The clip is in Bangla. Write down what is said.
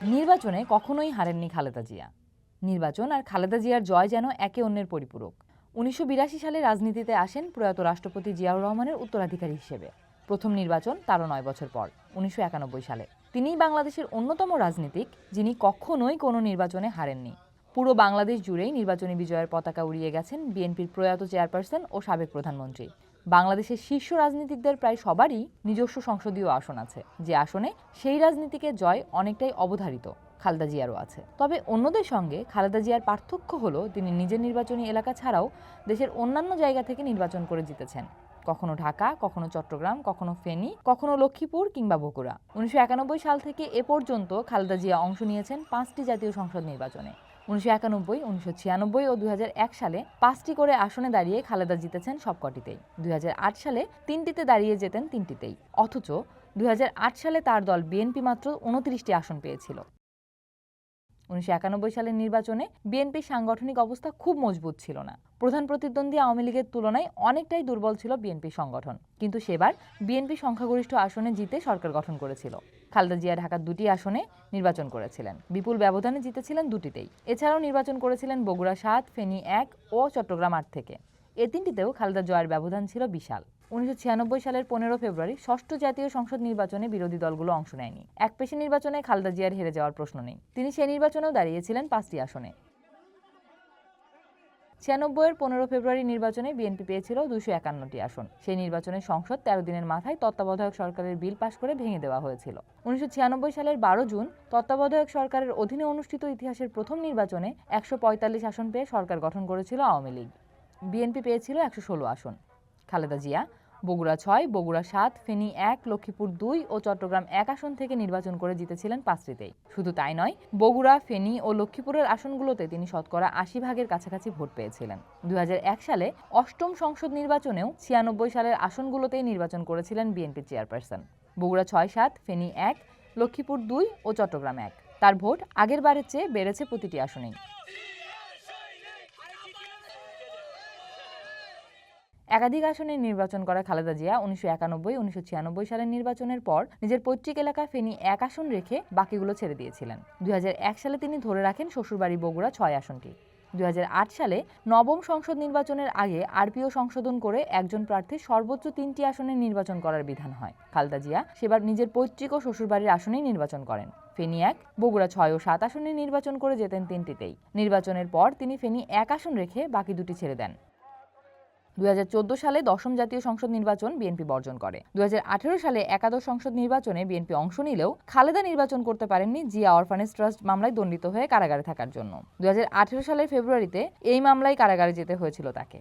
নির্বাচনে কখনোই হারেননি খালেদা জিয়া। নির্বাচন আর খালেদা জিয়ার জয় যেন একে অন্যের পরিপূরক। উনিশশো বিরাশি সালে রাজনীতিতে আসেন প্রয়াত রাষ্ট্রপতি জিয়াউর রহমানের উত্তরাধিকারী হিসেবে। প্রথম নির্বাচন তারও নয় বছর পর, উনিশশো একানব্বই সালে। তিনিই বাংলাদেশের অন্যতম রাজনীতিক, যিনি কখনোই কোনো নির্বাচনে হারেননি। পুরো বাংলাদেশ জুড়েই নির্বাচনী বিজয়ের পতাকা উড়িয়ে গেছেন বিএনপির প্রয়াত চেয়ারপারসন ও সাবেক প্রধানমন্ত্রী। বাংলাদেশের শীর্ষ রাজনীতিকদের প্রায় সবারই নিজস্ব সংসদীয় আসন আছে। যে আসনে সেই রাজনীতিকে জয় অনেকটাই অবধারিত খালেদা জিয়ারও আছে। তবে অন্যদের সঙ্গে খালেদা জিয়ার পার্থক্য হলো, তিনি নিজের নির্বাচনী এলাকা ছাড়াও দেশের অন্যান্য জায়গা থেকে নির্বাচন করে জিতেছেন। কখনো ঢাকা, কখনো চট্টগ্রাম, কখনো ফেনী, কখনো লক্ষ্মীপুর কিংবা বগুড়া উনিশশো সাল থেকে এ পর্যন্ত খালেদা জিয়া অংশ নিয়েছেন পাঁচটি জাতীয় সংসদ নির্বাচনে। উনিশশো একানব্বই, উনিশশো ছিয়ানব্বই ও দুই হাজার এক সালে পাঁচটি করে আসনে দাঁড়িয়ে খালেদা জিতেছেন সবকটিতেই। দুই হাজার আট সালে তিনটিতে দাঁড়িয়ে যেতেন তিনটিতেই। অথচ দুই হাজার আট সালে তার দল বিএনপি মাত্র উনত্রিশটি আসন পেয়েছিল। উনিশশো একানব্বই সালের নির্বাচনে বিএনপির সাংগঠনিক অবস্থা খুব মজবুত ছিল না। প্রধান প্রতিদ্বন্দ্বী আওয়ামী লীগের তুলনায় অনেকটাই দুর্বল ছিল বিএনপি সংগঠন। কিন্তু সেবার বিএনপি সংখ্যাগরিষ্ঠ আসনে জিতে সরকার গঠন করেছিল। খালেদা জিয়া ঢাকার দুটি আসনে নির্বাচন করেছিলেন। বিপুল ব্যবধানে জিতেছিলেন দুটিতেই। এছাড়াও নির্বাচন করেছিলেন বগুড়া সাত, ফেনী এক ও চট্টগ্রাম আট থেকে। এ তিনটিতেও খালেদা জয়ের ব্যবধান ছিল বিশাল। উনিশশো ছিয়ানব্বই সালের পনেরো ফেব্রুয়ারি ষষ্ঠ জাতীয় সংসদ নির্বাচনে বিরোধী দলগুলো অংশ নেয়নি। এক পেশি নির্বাচনে খালেদা জিয়ার হেরে যাওয়ার প্রশ্ন নেই। তিনি সে নির্বাচনেও দাঁড়িয়েছিলেন পাঁচটি আসনে। ছিয়ানব্বইয়ের পনেরো ফেব্রুয়ারি নির্বাচনে বিএনপি পেয়েছিল দুশো একান্নটি আসন। সেই নির্বাচনে সংসদ তেরো দিনের মাথায় তত্ত্বাবধায়ক সরকারের বিল পাশ করে ভেঙে দেওয়া হয়েছিল। উনিশশো ছিয়ানব্বই সালের বারো জুন তত্ত্বাবধায়ক সরকারের অধীনে অনুষ্ঠিত ইতিহাসের প্রথম নির্বাচনে একশো পঁয়তাল্লিশ আসন পেয়ে সরকার গঠন করেছিল আওয়ামী লীগ। বিএনপি পেয়েছিল একশো ষোলো আসন। খালেদা জিয়া। বগুড়া ছয়, বগুড়া সাত, ফেনী এক, লক্ষ্মীপুর দুই ও চট্টগ্রাম এক আসন থেকে নির্বাচন করে জিতেছিলেন পাঁচটিতেই। শুধু তাই নয়, বগুড়া, ফেনী ও লক্ষ্মীপুরের আসনগুলোতে তিনি শতকরা আশি ভাগের কাছাকাছি ভোট পেয়েছিলেন। দু হাজার এক সালে অষ্টম সংসদ নির্বাচনেও ছিয়ানব্বই সালের আসনগুলোতেই নির্বাচন করেছিলেন বিএনপি চেয়ারপারসন। বগুড়া ছয় সাত, ফেনী এক, লক্ষ্মীপুর দুই ও চট্টগ্রাম এক। তার ভোট আগের বারের চেয়ে বেড়েছে প্রতিটি আসনেই। একাধিক আসনে নির্বাচন করা খালেদা জিয়া, উনিশশো একানব্বই, উনিশশো ছিয়ানব্বই সালের নির্বাচনের পর নিজের পৈতৃক এলাকা ফেনী এক আসন রেখে বাকিগুলো ছেড়ে দিয়েছিলেন। দুই হাজার এক সালে তিনি ধরে রাখেন শ্বশুরবাড়ি বগুড়া ছয় আসনটি দুই হাজার আট সালে নবম সংসদ নির্বাচনের আগে আরপিও সংশোধন করে একজন প্রার্থী সর্বোচ্চ তিনটি আসনে নির্বাচন করার বিধান হয়। খালেদা জিয়া সেবার নিজের পৈতৃক ও শ্বশুরবাড়ির আসনেই নির্বাচন করেন। ফেনী এক, বগুড়া ছয় ও সাত আসনে নির্বাচন করে যেতেন তিনটিতেই। নির্বাচনের পর তিনি ফেনী এক আসন রেখে বাকি দুটি ছেড়ে দেন। দুই হাজার চোদ্দ সালে দশম জাতীয় সংসদ নির্বাচন বিএনপি বর্জন করে। দুই হাজার আঠেরো সালে একাদশ সংসদ নির্বাচনে বিএনপি অংশ নিলেও খালেদা নির্বাচন করতে পারেননি জিয়া অরফানেজ ট্রাস্ট মামলায় দণ্ডিত হয়ে কারাগারে থাকার জন্য। দুই হাজার আঠেরো সালের ফেব্রুয়ারিতে এই মামলায় কারাগারে যেতে হয়েছিল তাকে।